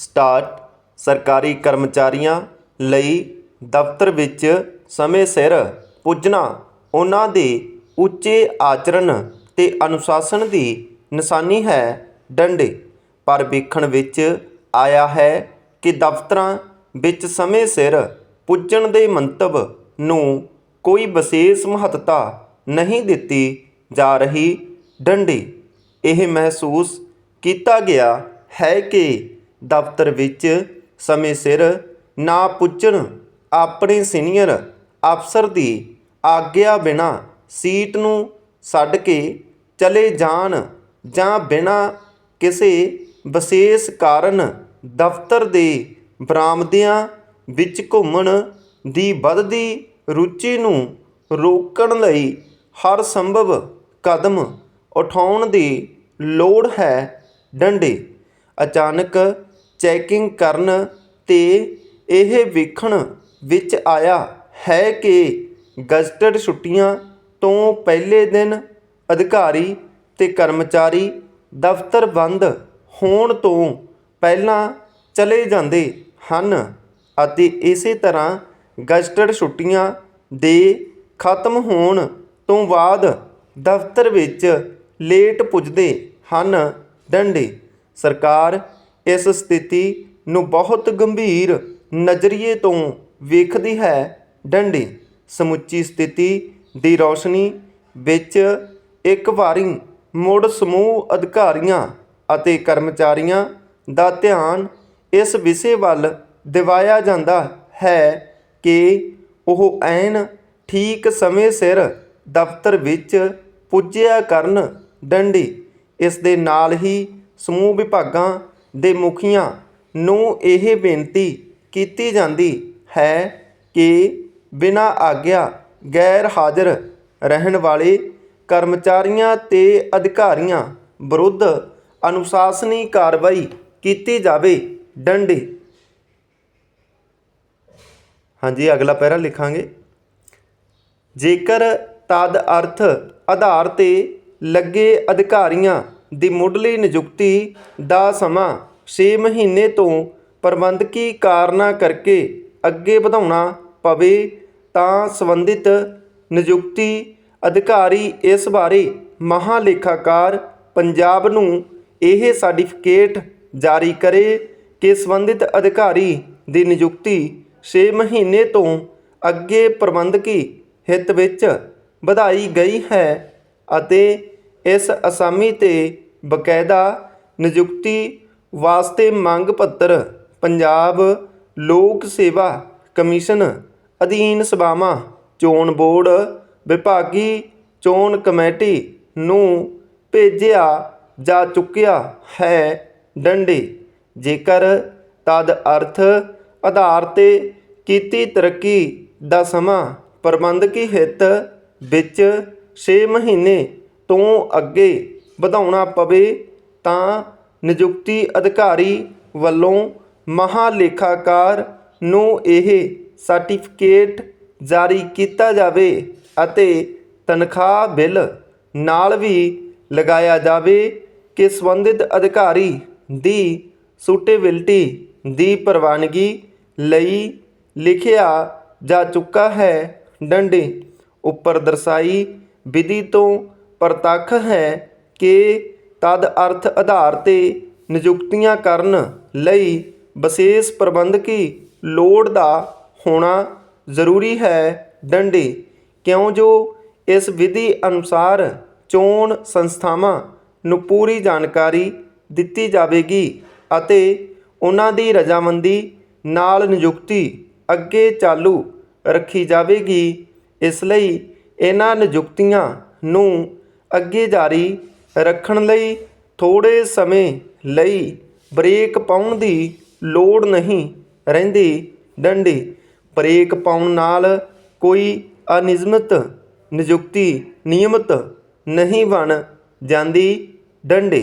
Start ਸਰਕਾਰੀ ਕਰਮਚਾਰੀਆਂ ਲਈ ਦਫ਼ਤਰ ਵਿੱਚ ਸਮੇਂ ਸਿਰ ਪੁੱਜਣਾ, ਉਹਨਾਂ ਦੇ ਉੱਚੇ ਆਚਰਣ ਤੇ ਅਨੁਸ਼ਾਸਨ ਦੀ ਨਿਸ਼ਾਨੀ ਹੈ ਡੰਡੇ। ਪਰ ਵੇਖਣ ਵਿੱਚ ਆਇਆ ਹੈ ਕਿ ਦਫ਼ਤਰਾਂ ਵਿੱਚ ਸਮੇਂ ਸਿਰ ਪੁੱਜਣ ਦੇ ਮੰਤਵ ਨੂੰ ਕੋਈ ਵਿਸ਼ੇਸ਼ ਮਹੱਤਤਾ ਨਹੀਂ ਦਿੱਤੀ ਜਾ ਰਹੀ। ਡੰਡੇ। ਇਹ ਮਹਿਸੂਸ ਕੀਤਾ ਗਿਆ ਹੈ ਕਿ ਦਫ਼ਤਰ ਵਿੱਚ ਸਮੇਂ ਸਿਰ ਨਾ ਪੁੱਜਣ ਆਪਣੇ ਸੀਨੀਅਰ ਅਫਸਰ ਦੀ ਆਗਿਆ ਬਿਨਾਂ ਸੀਟ ਨੂੰ ਛੱਡ ਕੇ ਚਲੇ ਜਾਣ ਜਾਂ ਬਿਨਾਂ ਕਿਸੇ ਵਿਸ਼ੇਸ਼ ਕਾਰਨ ਦਫ਼ਤਰ ਦੇ ਬਰਾਮਦਿਆਂ ਵਿੱਚ ਘੁੰਮਣ ਦੀ ਵੱਧਦੀ ਰੁਚੀ ਨੂੰ ਰੋਕਣ ਲਈ ਹਰ ਸੰਭਵ ਕਦਮ ਉਠਾਉਣ ਦੀ ਲੋੜ ਹੈ। ਡੰਡੇ। ਅਚਾਨਕ ਚੈਕਿੰਗ ਕਰਨ ਤੇ ਇਹ ਵੇਖਣ ਵਿੱਚ ਆਇਆ ਹੈ ਕਿ ਗਜ਼ਟਡ ਛੁੱਟੀਆਂ ਤੋਂ ਪਹਿਲੇ ਦਿਨ ਅਧਿਕਾਰੀ ਅਤੇ ਕਰਮਚਾਰੀ ਦਫ਼ਤਰ ਬੰਦ ਹੋਣ ਤੋਂ ਪਹਿਲਾਂ ਚਲੇ ਜਾਂਦੇ ਹਨ ਅਤੇ ਇਸੇ ਤਰ੍ਹਾਂ ਗਜ਼ਟਡ ਛੁੱਟੀਆਂ ਦੇ ਖਤਮ ਹੋਣ ਤੋਂ ਬਾਅਦ ਦਫ਼ਤਰ ਵਿੱਚ ਲੇਟ ਪੁੱਜਦੇ ਹਨ ਡੰਡੇ। ਸਰਕਾਰ ਇਸ ਸਥਿਤੀ ਨੂੰ ਬਹੁਤ ਗੰਭੀਰ ਨਜ਼ਰੀਏ ਤੋਂ ਵੇਖਦੀ ਹੈ ਡੰਡੀ। ਸਮੁੱਚੀ ਸਥਿਤੀ ਦੀ ਰੌਸ਼ਨੀ ਵਿੱਚ ਇੱਕ ਵਾਰੀ ਮੁੜ ਸਮੂਹ ਅਧਿਕਾਰੀਆਂ ਅਤੇ ਕਰਮਚਾਰੀਆਂ ਦਾ ਧਿਆਨ ਇਸ ਵਿਸ਼ੇ ਵੱਲ ਦਿਵਾਇਆ ਜਾਂਦਾ ਹੈ ਕਿ ਉਹ ਐਨ ਠੀਕ ਸਮੇਂ ਸਿਰ ਦਫ਼ਤਰ ਵਿੱਚ ਪੁੱਜਿਆ ਕਰਨ। ਡੰਡੀ ਇਸ ਦੇ ਨਾਲ ਹੀ ਸਮੂਹ ਵਿਭਾਗਾਂ ਦੇ ਮੁਖੀਆਂ ਨੂੰ ਇਹ ਬੇਨਤੀ ਕੀਤੀ ਜਾਂਦੀ ਹੈ ਕਿ ਬਿਨਾਂ ਆਗਿਆ ਗੈਰ ਹਾਜ਼ਰ ਰਹਿਣ ਵਾਲੇ ਕਰਮਚਾਰੀਆਂ ਤੇ ਅਧਿਕਾਰੀਆਂ ਵਿਰੁੱਧ ਅਨੁਸ਼ਾਸਨੀ ਕਾਰਵਾਈ ਕੀਤੀ ਜਾਵੇ। ਡੰਡੇ। ਹਾਂਜੀ, ਅਗਲਾ ਪੈਰਾ ਲਿਖਾਂਗੇ। ਜੇਕਰ ਤਦ ਅਰਥ ਆਧਾਰ ਤੇ ਲੱਗੇ ਅਧਿਕਾਰੀਆਂ ਦੀ ਮੁੱਢਲੀ ਨਿਯੁਕਤੀ ਦਾ ਸਮਾਂ ਛੇ ਮਹੀਨੇ ਤੋਂ ਪ੍ਰਬੰਧਕੀ ਕਾਰਨਾਂ ਕਰਕੇ ਅੱਗੇ ਵਧਾਉਣਾ ਪਵੇ ਤਾਂ ਸੰਬੰਧਿਤ ਨਿਯੁਕਤੀ ਅਧਿਕਾਰੀ ਇਸ ਬਾਰੇ ਮਹਾਲੇਖਾਕਾਰ ਪੰਜਾਬ ਨੂੰ ਇਹ ਸਰਟੀਫਿਕੇਟ ਜਾਰੀ ਕਰੇ ਕਿ ਸੰਬੰਧਿਤ ਅਧਿਕਾਰੀ ਦੀ ਨਿਯੁਕਤੀ 6 ਮਹੀਨੇ ਤੋਂ ਅੱਗੇ ਪ੍ਰਬੰਧਕੀ ਹਿੱਤ ਵਿੱਚ ਵਧਾਈ ਗਈ ਹੈ ਅਤੇ ਇਸ ਅਸਾਮੀ ਤੇ ਬਕਾਇਦਾ ਨਿਯੁਕਤੀ ਵਾਸਤੇ ਮੰਗ ਪੱਤਰ, ਪੰਜਾਬ ਲੋਕ ਸੇਵਾ ਕਮਿਸ਼ਨ ਅਧੀਨ ਸਭਾਵਾਂ, ਚੋਣ ਬੋਰਡ, ਵਿਭਾਗੀ ਚੋਣ ਕਮੇਟੀ ਨੂੰ ਭੇਜਿਆ ਜਾ ਚੁੱਕਿਆ ਹੈ ਡੰਡੇ। ਜੇਕਰ ਤਦ ਅਰਥ ਆਧਾਰ ਤੇ ਕੀਤੀ ਤਰੱਕੀ ਦਾ ਸਮਾਂ ਪ੍ਰਬੰਧਕੀ ਹਿੱਤ ਵਿੱਚ 6 ਮਹੀਨੇ ਤੋਂ ਅੱਗੇ ਵਧਾਉਣਾ ਪਵੇ ਤਾਂ ਨਿਯੁਕਤੀ ਅਧਿਕਾਰੀ ਵੱਲੋਂ ਮਹਾਲੇਖਾਕਾਰ ਨੂੰ ਇਹ ਸਰਟੀਫਿਕੇਟ ਜਾਰੀ ਕੀਤਾ ਜਾਵੇ ਅਤੇ ਤਨਖਾਹ ਬਿੱਲ ਨਾਲ ਵੀ ਲਗਾਇਆ ਜਾਵੇ ਕਿ ਸੰਬੰਧਿਤ ਅਧਿਕਾਰੀ ਦੀ ਸੂਟੇਬਿਲਟੀ ਦੀ ਪ੍ਰਵਾਨਗੀ ਲਈ ਲਿਖਿਆ ਜਾ ਚੁੱਕਾ ਹੈ। ਡੰਡੇ ਉੱਪਰ ਦਰਸਾਈ ਵਿਧੀ ਤੋਂ ਪ੍ਰਤੱਖ ਹੈ ਕਿ ਤਦ ਅਰਥ ਆਧਾਰ ਤੇ ਨਿਯੁਕਤੀਆਂ ਕਰਨ ਲਈ ਵਿਸ਼ੇਸ਼ ਪ੍ਰਬੰਧਕੀ ਲੋੜ ਦਾ ਹੋਣਾ ਜ਼ਰੂਰੀ ਹੈ। ਡੰਡੇ, ਕਿਉਂ ਜੋ ਇਸ ਵਿਧੀ ਅਨੁਸਾਰ ਚੋਣ ਸੰਸਥਾਵਾਂ ਨੂੰ ਪੂਰੀ ਜਾਣਕਾਰੀ ਦਿੱਤੀ ਜਾਵੇਗੀ ਅਤੇ ਉਹਨਾਂ ਦੀ ਰਜਾਮੰਦੀ ਨਾਲ ਨਿਯੁਕਤੀ ਅੱਗੇ ਚਾਲੂ ਰੱਖੀ ਜਾਵੇਗੀ, ਇਸ ਲਈ ਇਹਨਾਂ ਨਿਯੁਕਤੀਆਂ ਨੂੰ ਅੱਗੇ ਜਾਰੀ ਰੱਖਣ ਲਈ ਥੋੜ੍ਹੇ ਸਮੇਂ ਲਈ ਬ੍ਰੇਕ ਪਾਉਣ ਦੀ ਲੋੜ ਨਹੀਂ ਰਹਿੰਦੀ। ਡੰਡੀ, ਬ੍ਰੇਕ ਪਾਉਣ ਨਾਲ ਕੋਈ ਅਨਿਯਮਿਤ ਨਿਯੁਕਤੀ ਨਿਯਮਿਤ ਨਹੀਂ ਬਣ ਜਾਂਦੀ। ਡੰਡੇ